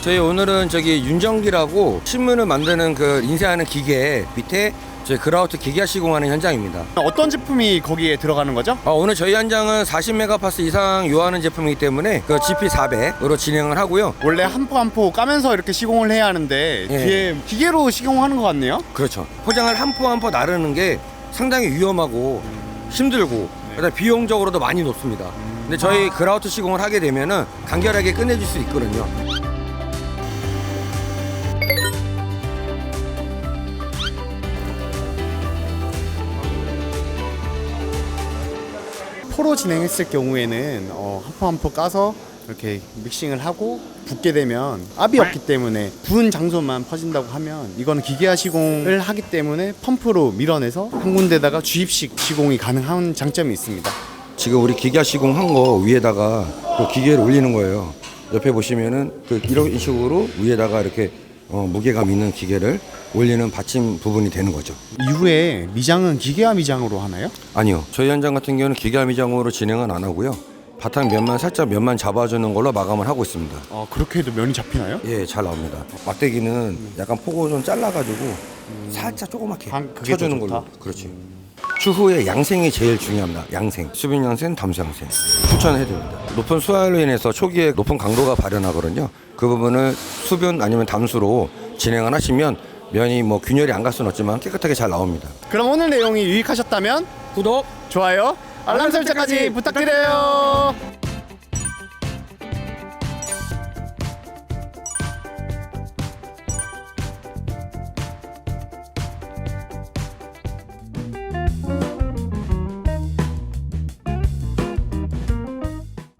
저희 오늘은 저기 윤정기라고 신문을 만드는 그 인쇄하는 기계 밑에 저희 그라우트 기계화 시공하는 현장입니다. 어떤 제품이 거기에 들어가는 거죠? 아, 오늘 저희 현장은 40메가파스 이상 요하는 제품이기 때문에 그 GP400으로 진행을 하고요. 원래 한 포 한 포 까면서 이렇게 시공을 해야 하는데 예. 뒤에 기계로 시공하는 것 같네요. 그렇죠. 포장을 한 포 한 포 나르는 게 상당히 위험하고 힘들고 그다음 비용적으로도 많이 높습니다. 근데 저희 그라우트 시공을 하게 되면은 간결하게 끝내줄 수 있거든요. 포로 진행했을 경우에는 어, 한 포 한 포 까서 이렇게 믹싱을 하고 붓게 되면 압이 없기 때문에 부은 장소만 퍼진다고 하면 이거는 기계화 시공을 하기 때문에 펌프로 밀어내서 한 군데다가 주입식 시공이 가능한 장점이 있습니다. 지금 우리 기계화 시공 한 거 위에다가 그 기계를 올리는 거예요. 옆에 보시면은 그 이런 식으로 위에다가 이렇게 어, 무게감 있는 기계를 올리는 받침 부분이 되는 거죠. 이후에 미장은 기계화 미장으로 하나요? 아니요. 저희 현장 같은 경우는 기계화 미장으로 진행은 안 하고요. 바탕 면만 살짝 면만 잡아주는 걸로 마감을 하고 있습니다. 어, 그렇게 해도 면이 잡히나요? 예, 잘 나옵니다. 막대기는 약간 폭을 좀 잘라가지고 살짝 조그맣게 방- 그게 쳐주는 좋다? 걸로. 그렇지. 추후에 양생이 제일 중요합니다. 양생. 수빈 양생, 담수 양생. 추천해 드립니다. 높은 수화로 인해서 초기에 높은 강도가 발현하거든요. 그 부분을 수변 아니면 담수로 진행을 하시면 면이 뭐 균열이 안 갈 수는 없지만 깨끗하게 잘 나옵니다. 그럼 오늘 내용이 유익하셨다면 구독! 좋아요, 알람 설정까지 부탁드려요.